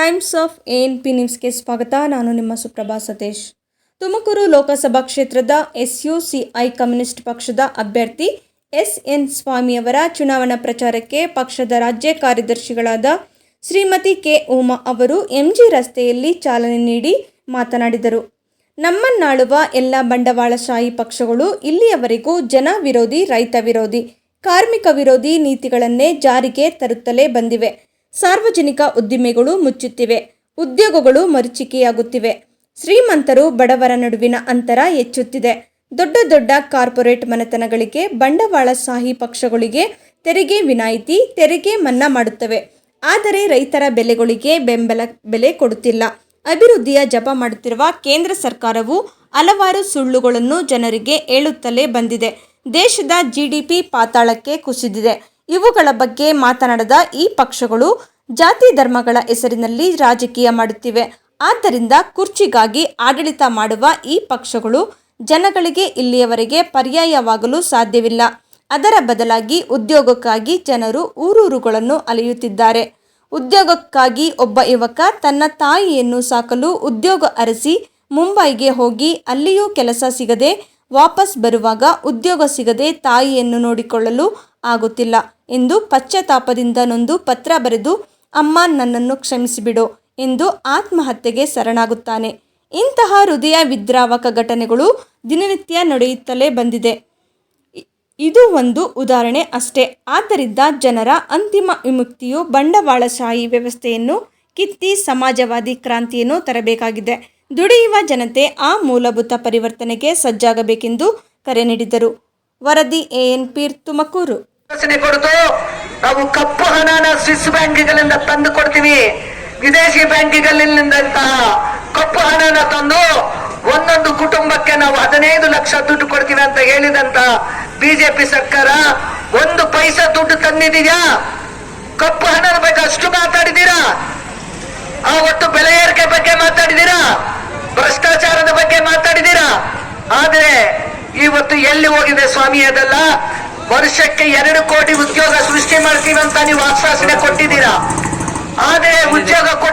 Times of N P ನ್ಯೂಸ್ಗೆ ಸ್ವಾಗತ. ನಾನು ನಿಮ್ಮ ಸುಪ್ರಭಾ ಸತೀಶ್. ತುಮಕೂರು ಲೋಕಸಭಾ ಕ್ಷೇತ್ರದ S U C I communist ಪಕ್ಷದ ಅಭ್ಯರ್ಥಿ ಎಸ್ ಎನ್ ಸ್ವಾಮಿಯವರ ಚುನಾವಣಾ ಪ್ರಚಾರಕ್ಕೆ ಪಕ್ಷದ ರಾಜ್ಯ ಕಾರ್ಯದರ್ಶಿಗಳಾದ ಶ್ರೀಮತಿ ಕೆ ಉಮಾ ಅವರು ಎಂಜಿ ರಸ್ತೆಯಲ್ಲಿ ಚಾಲನೆ ನೀಡಿ ಮಾತನಾಡಿದರು. ನಮ್ಮನ್ನಾಳುವ ಎಲ್ಲ ಬಂಡವಾಳಶಾಹಿ ಪಕ್ಷಗಳು ಇಲ್ಲಿಯವರೆಗೂ ಜನ ವಿರೋಧಿ, ರೈತ ವಿರೋಧಿ, ಕಾರ್ಮಿಕ ವಿರೋಧಿ ನೀತಿಗಳನ್ನೇ ಜಾರಿಗೆ ತರುತ್ತಲೇ ಬಂದಿವೆ. ಸಾರ್ವಜನಿಕ ಉದ್ದಿಮೆಗಳು ಮುಚ್ಚುತ್ತಿವೆ, ಉದ್ಯೋಗಗಳು ಮರುಚಿಕೆಯಾಗುತ್ತಿವೆ. ಶ್ರೀಮಂತರು ಬಡವರ ನಡುವಿನ ಅಂತರ ಹೆಚ್ಚುತ್ತಿದೆ. ದೊಡ್ಡ ದೊಡ್ಡ ಕಾರ್ಪೊರೇಟ್ ಮನೆತನಗಳಿಗೆ ಬಂಡವಾಳಶಾಹಿ ಪಕ್ಷಗಳಿಗೆ ತೆರಿಗೆ ವಿನಾಯಿತಿ, ತೆರಿಗೆ ಮನ್ನಾ ಮಾಡುತ್ತವೆ. ಆದರೆ ರೈತರ ಬೆಲೆಗಳಿಗೆ ಬೆಂಬಲ ಬೆಲೆ ಕೊಡುತ್ತಿಲ್ಲ. ಅಭಿವೃದ್ಧಿಯ ಜಪ ಮಾಡುತ್ತಿರುವ ಕೇಂದ್ರ ಸರ್ಕಾರವು ಹಲವಾರು ಸುಳ್ಳುಗಳನ್ನು ಜನರಿಗೆ ಹೇಳುತ್ತಲೇ ಬಂದಿದೆ. ದೇಶದ ಜಿಡಿಪಿ ಪಾತಾಳಕ್ಕೆ ಕುಸಿದಿದೆ. ಇವುಗಳ ಬಗ್ಗೆ ಮಾತನಾಡದ ಈ ಪಕ್ಷಗಳು ಜಾತಿ ಧರ್ಮಗಳ ಹೆಸರಿನಲ್ಲಿ ರಾಜಕೀಯ ಮಾಡುತ್ತಿವೆ. ಆದ್ದರಿಂದ ಕುರ್ಚಿಗಾಗಿ ಆಡಳಿತ ಮಾಡುವ ಈ ಪಕ್ಷಗಳು ಜನಗಳಿಗೆ ಇಲ್ಲಿಯವರೆಗೆ ಪರ್ಯಾಯವಾಗಲು ಸಾಧ್ಯವಿಲ್ಲ. ಅದರ ಬದಲಾಗಿ ಉದ್ಯೋಗಕ್ಕಾಗಿ ಜನರು ಊರೂರುಗಳನ್ನು ಅಲೆಯುತ್ತಿದ್ದಾರೆ. ಉದ್ಯೋಗಕ್ಕಾಗಿ ಒಬ್ಬ ಯುವಕ ತನ್ನ ತಾಯಿಯನ್ನು ಸಾಕಲು ಉದ್ಯೋಗ ಅರಸಿ ಮುಂಬೈಗೆ ಹೋಗಿ ಅಲ್ಲಿಯೂ ಕೆಲಸ ಸಿಗದೆ ವಾಪಸ್ ಬರುವಾಗ ಉದ್ಯೋಗ ಸಿಗದೆ ತಾಯಿಯನ್ನು ನೋಡಿಕೊಳ್ಳಲು ಆಗುತ್ತಿಲ್ಲ. ಎಂದು ಪಶ್ಚಾತ್ತಾಪದಿಂದ ನೊಂದು ಪತ್ರ ಬರೆದು, ಅಮ್ಮ, ನನ್ನನ್ನು ಕ್ಷಮಿಸಿಬಿಡು ಎಂದು ಆತ್ಮಹತ್ಯೆಗೆ ಶರಣಾಗುತ್ತಾನೆ. ಇಂತಹ ಹೃದಯ ವಿದ್ರಾವಕ ಘಟನೆಗಳು ದಿನನಿತ್ಯ ನಡೆಯುತ್ತಲೇ ಬಂದಿದೆ. ಇದು ಒಂದು ಉದಾಹರಣೆ ಅಷ್ಟೇ. ಆದ್ದರಿಂದ ಜನರ ಅಂತಿಮ ವಿಮುಕ್ತಿಯು ಬಂಡವಾಳಶಾಹಿ ವ್ಯವಸ್ಥೆಯನ್ನು ಕಿತ್ತಿ ಸಮಾಜವಾದಿ ಕ್ರಾಂತಿಯನ್ನು ತರಬೇಕಾಗಿದೆ. ದುಡಿಯುವ ಜನತೆ ಆ ಮೂಲಭೂತ ಪರಿವರ್ತನೆಗೆ ಸಜ್ಜಾಗಬೇಕೆಂದು ಕರೆ ನೀಡಿದರು. ವರದಿ ಎಎನ್ ಪೀರ್ ತುಮಕೂರು. ಕೊಡ್ತು, ನಾವು ಕಪ್ಪು ಹಣನ ಸ್ವಿಸ್ ಬ್ಯಾಂಕ್ಗಳಿಂದ ತಂದು ಕೊಡ್ತೀವಿ. ವಿದೇಶಿ ಬ್ಯಾಂಕ್ಗಳಿಂದಂತಹ ಕಪ್ಪು ಹಣನ ತಂದು ಒಂದೊಂದು ಕುಟುಂಬಕ್ಕೆ ನಾವು ಹದಿನೈದು ಲಕ್ಷ ದುಡ್ಡು ಕೊಡ್ತೀವಿ ಅಂತ ಹೇಳಿದಂತ ಬಿಜೆಪಿ ಸರ್ಕಾರ, ಒಂದು ಪೈಸಾ ದುಡ್ಡು ತಂದಿದೀಯಾ? ಕಪ್ಪು ಹಣದ ಬಗ್ಗೆ ಅಷ್ಟು ಮಾತಾಡಿದೀರಾ ಆ ಒಟ್ಟು ಬೆಲೆ ಏರಿಕೆ ಬಗ್ಗೆ ಮಾತಾಡಿದೀರಾ ಭ್ರಷ್ಟಾಚಾರದ ಬಗ್ಗೆ ಮಾತಾಡಿದೀರಾ ಆದ್ರೆ ಇವತ್ತು ಎಲ್ಲಿ ಹೋಗಿದೆ ಸ್ವಾಮಿ ಅದೆಲ್ಲ? ವರ್ಷಕ್ಕೆ ಎರಡು ಕೋಟಿ ಉದ್ಯೋಗ ಸೃಷ್ಟಿ ಮಾಡ್ತೀವಿ ಅಂತ ನೀವು ಆಶ್ವಾಸನೆ ಕೊಟ್ಟಿದ್ದೀರಾ? ಆದ್ರೆ ಉದ್ಯೋಗ ಕೊಟ್ಟು